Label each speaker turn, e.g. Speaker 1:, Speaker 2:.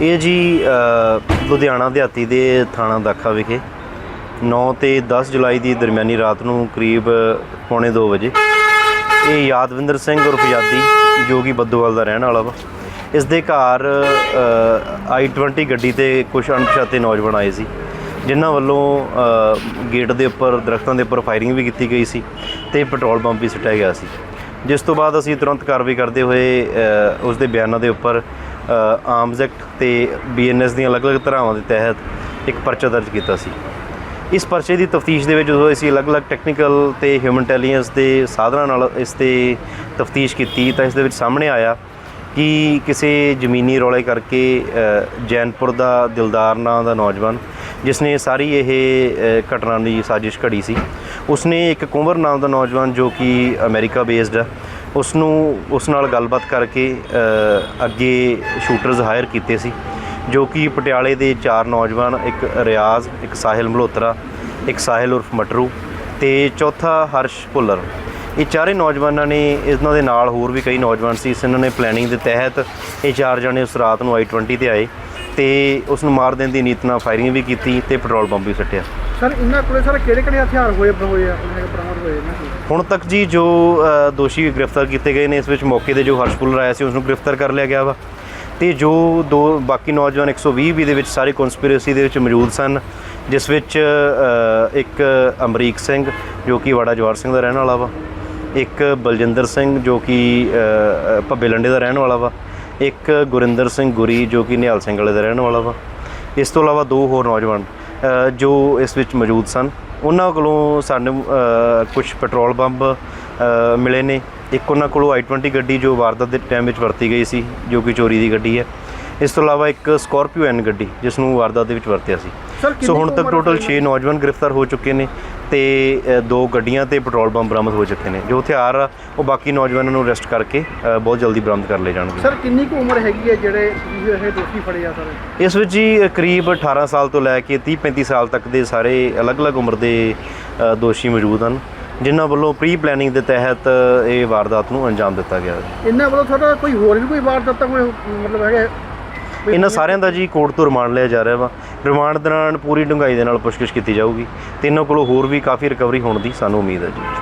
Speaker 1: ਇਹ ਜੀ ਲੁਧਿਆਣਾ ਦਿਹਾਤੀ ਦੇ ਥਾਣਾ ਦਾਖਾ ਵਿਖੇ 9 ਤੇ 10 ਜੁਲਾਈ ਦੀ ਦਰਮਿਆਨੀ ਰਾਤ ਨੂੰ ਕਰੀਬ ਪੌਣੇ 2 ਵਜੇ ਇਹ ਯਾਦਵਿੰਦਰ ਸਿੰਘ ਉਰਫ ਯਾਦੀ ਜੋ ਕਿ ਬੱਦੋਵਾਲ ਦਾ ਰਹਿਣ ਵਾਲਾ ਵਾ। ਇਸ ਦੇ ਘਰ i20 ਗੱਡੀ ਤੇ ਕੁਝ ਅਣਪਛਾਤੇ ਨੌਜਵਾਨ ਆਏ ਸੀ ਜਿਨ੍ਹਾਂ ਵੱਲੋਂ ਗੇਟ ਦੇ ਉੱਪਰ ਦਰਖਤਾਂ ਦੇ ਉੱਪਰ ਫਾਇਰਿੰਗ ਵੀ ਕੀਤੀ ਗਈ ਸੀ ਤੇ ਪੈਟਰੋਲ ਪੰਪ ਵੀ ਸੁੱਟਿਆ ਗਿਆ ਸੀ। ਜਿਸ ਤੋਂ ਬਾਅਦ ਅਸੀਂ ਤੁਰੰਤ ਕਾਰਵਾਈ ਕਰਦੇ ਹੋਏ ਅ, ਉਸ ਦੇ ਬਿਆਨਾਂ ਦੇ ਉੱਪਰ ਆਰਮਜ਼ ਐਕਟ ਤੇ ਬੀਐਨਐਸ ਦੀਆਂ ਅਲੱਗ-ਅਲੱਗ ਧਾਰਾਵਾਂ ਦੇ ਤਹਿਤ ਇੱਕ ਪਰਚਾ ਦਰਜ ਕੀਤਾ ਸੀ। ਇਸ ਪਰਚੇ ਦੀ ਤਫਤੀਸ਼ ਦੇ ਵਿੱਚ ਜਦੋਂ ਅਸੀਂ ਅਲੱਗ-ਅਲੱਗ ਟੈਕਨੀਕਲ ਤੇ ਹਿਊਮਨ ਇੰਟੈਲੀਜੈਂਸ ਦੇ ਸਾਧਨਾਂ ਨਾਲ ਇਸ ਤੇ ਤਫਤੀਸ਼ ਕੀਤੀ ਤਾਂ ਇਸ ਦੇ ਵਿੱਚ ਸਾਹਮਣੇ ਆਇਆ ਕਿ ਕਿਸੇ ਜ਼ਮੀਨੀ ਰੌਲੇ ਕਰਕੇ ਜੈਨਪੁਰ ਦਾ ਦਿਲਦਾਰ ਨਾਂ ਦਾ ਨੌਜਵਾਨ, ਜਿਸ ਨੇ ਸਾਰੀ ਇਹ ਘਟਨਾ ਦੀ ਸਾਜ਼ਿਸ਼ ਘੜੀ ਸੀ, ਉਸਨੇ ਇੱਕ ਕੁੰਵਰ ਨਾਮ ਦਾ ਨੌਜਵਾਨ ਜੋ ਕਿ ਅਮਰੀਕਾ ਬੇਸਡ ਹੈ ਉਸ ਨੂੰ ਉਸ ਨਾਲ ਗੱਲਬਾਤ ਕਰਕੇ ਅੱਗੇ ਸ਼ੂਟਰਸ ਹਾਇਰ ਕੀਤੇ ਸੀ, ਜੋ ਕਿ ਪਟਿਆਲੇ ਦੇ ਚਾਰ ਨੌਜਵਾਨ, ਇੱਕ ਰਿਆਜ਼, ਇੱਕ ਸਾਹਿਲ ਮਲਹੋਤਰਾ, ਇੱਕ ਸਾਹਿਲ ਉਰਫ ਮਟਰੂ ਤੇ ਚੌਥਾ ਹਰਸ਼ ਭੁੱਲਰ। ਇਹ ਚਾਰੇ ਨੌਜਵਾਨਾਂ ਨੇ ਇਹਨਾਂ ਦੇ ਨਾਲ ਹੋਰ ਵੀ ਕਈ ਨੌਜਵਾਨ ਸੀ ਇਸ ਇਹਨਾਂ ਨੇ ਪਲੈਨਿੰਗ ਦੇ ਤਹਿਤ ਇਹ ਚਾਰ ਜਣੇ ਉਸ ਰਾਤ ਨੂੰ i20 ਤੇ ਆਏ ਤੇ ਉਸ ਨੂੰ ਮਾਰ ਦੇਣ ਦੀ ਨੀਤ ਨਾਲ ਫਾਇਰਿੰਗ ਵੀ ਕੀਤੀ ਤੇ ਪੈਟਰੋਲ ਪੰਪ ਵੀ ਸੱਟਿਆ।
Speaker 2: ਸਰ ਇਹਨਾਂ ਕੋਲੇ ਸਰ ਕਿਹੜੇ ਕਿਹੜੇ ਹਥਿਆਰ ਹੋਏ ਹੋਏ ਆ? ਇਹਨਾਂ ਬਰਾਮਦ ਹੋਏ ਇਹਨਾਂ ਕੋਲ?
Speaker 1: ਹੁਣ ਤੱਕ ਜੀ ਜੋ ਅ, ਦੋਸ਼ੀ ਗ੍ਰਿਫਤਾਰ ਕੀਤੇ ਗਏ ਨੇ ਇਸ ਵਿੱਚ ਮੌਕੇ ਤੇ ਜੋ ਹਰਸ਼ਪੁਰ ਆਇਆ ਸੀ ਉਸ ਨੂੰ ਗ੍ਰਿਫਤਾਰ ਕਰ ਲਿਆ ਗਿਆ ਵਾ। ਤੇ ਜੋ ਦੋ ਬਾਕੀ ਨੌਜਵਾਨ 120 ਵੀ ਦੇ ਵਿੱਚ ਸਾਰੇ ਕਨਸਪੀਰੇਸੀ ਦੇ ਵਿੱਚ ਮੌਜੂਦ ਸਨ ਜਿਸ ਵਿੱਚ ਅ, ਇੱਕ ਅਮਰੀਕ ਸਿੰਘ ਜੋ ਕਿ ਵਾੜਾ ਜਵਾਰ ਸਿੰਘ ਦਾ ਰਹਿਣ ਵਾਲਾ ਵਾ। ਇੱਕ ਬਲਜਿੰਦਰ ਸਿੰਘ ਜੋ ਕਿ ਅ, ਅ, ਭੱਬੇ ਲੰਡੇ ਦਾ ਰਹਿਣ ਵਾਲਾ ਵਾ। ਇੱਕ ਗੁਰਿੰਦਰ ਸਿੰਘ ਗੁਰੀ ਜੋ ਕਿ ਨਿਹਾਲ ਸਿੰਘ ਵਾਲੇ ਦਾ ਰਹਿਣ ਵਾਲਾ ਵਾ। ਇਸ ਤੋਂ ਇਲਾਵਾ ਦੋ ਹੋਰ ਨੌਜਵਾਨ ਜੋ ਇਸ ਵਿੱਚ ਮੌਜੂਦ ਸਨ ਉਹਨਾਂ ਕੋਲੋਂ ਸਾਨੂੰ ਕੁਝ ਪੈਟਰੋਲ ਬੰਬ ਮਿਲੇ ਨੇ। ਇੱਕ ਉਹਨਾਂ ਕੋਲੋਂ i20 ਗੱਡੀ ਜੋ ਵਾਰਦਾਤ ਦੇ ਟਾਈਮ ਵਿੱਚ ਵਰਤੀ ਗਈ ਸੀ ਜੋ ਕਿ ਚੋਰੀ ਦੀ ਗੱਡੀ ਹੈ। ਇਸ ਤੋਂ ਇਲਾਵਾ ਇੱਕ ਸਕਾਰਪੀਓ ਐਨ ਗੱਡੀ ਜਿਸ ਨੂੰ ਵਾਰਦਾਤ ਦੇ ਵਿੱਚ ਵਰਤਿਆ ਸੀ। ਸੋ ਹੁਣ ਤੱਕ ਟੋਟਲ
Speaker 2: ਹੋਈ
Speaker 1: 6 ਨੌਜਵਾਨ ਗ੍ਰਿਫਤਾਰ ਹੋ ਚੁੱਕੇ ਨੇ। ਤੇ ਦੋ ਗੱਡੀਆਂ ਤੇ ਪੈਟਰੋਲ ਬੰਬ ਬਰਾਮਦ ਹੋ ਚੁੱਕੇ ਨੇ ਜੋ ਹਥਿਆਰ ਆ ਉਹ ਬਾਕੀ ਨੌਜਵਾਨਾਂ ਨੂੰ ਅਰੈਸਟ ਕਰਕੇ ਬਹੁਤ ਜਲਦੀ ਬਰਾਮਦ ਕਰ ਲਏ ਜਾਣਗੇ।
Speaker 2: ਸਰ ਕਿੰਨੀ ਕੁ ਉਮਰ ਹੈਗੀ ਹੈ ਜਿਹੜੇ ਇਹ ਦੋਸ਼ੀ ਫੜੇ ਆ ਸਰ?
Speaker 1: ਇਸ ਵਿੱਚ ਜੀ ਕਰੀਬ 18 ਸਾਲ ਤੋਂ ਲੈ ਕੇ 30 35 ਸਾਲ ਤੱਕ ਦੇ ਸਾਰੇ ਅਲੱਗ-ਅਲੱਗ ਉਮਰ ਦੇ ਦੋਸ਼ੀ ਮੌਜੂਦ ਹਨ ਜਿਨ੍ਹਾਂ ਵੱਲੋਂ ਪ੍ਰੀ ਪਲੈਨਿੰਗ ਦੇ ਤਹਿਤ ਇਹ ਵਾਰਦਾਤ ਨੂੰ ਅੰਜਾਮ ਦਿੱਤਾ ਗਿਆ। ਹੈ
Speaker 2: ਇਹਨਾਂ ਵੱਲੋਂ ਸਰ ਕੋਈ ਹੋਰ ਵੀ ਕੋਈ ਵਾਰ ਦਿੱਤਾ ਕੋਈ ਮਤਲਬ ਹੈਗਾ
Speaker 1: ਇਹਨਾਂ ਸਾਰਿਆਂ ਦਾ ਜੀ ਕੋਰਟ ਤੋਂ ਰਿਮਾਂਡ ਲਿਆ ਜਾ ਰਿਹਾ ਵਾ। ਰਿਮਾਂਡ ਦੌਰਾਨ ਪੂਰੀ ਡੂੰਘਾਈ ਦੇ ਨਾਲ ਪੁੱਛਗਿੱਛ ਕੀਤੀ ਜਾਊਗੀ ਤੇ ਇਹਨਾਂ ਕੋਲੋਂ ਹੋਰ ਵੀ ਕਾਫੀ ਰਿਕਵਰੀ ਹੋਣ ਦੀ ਸਾਨੂੰ ਉਮੀਦ ਹੈ ਜੀ।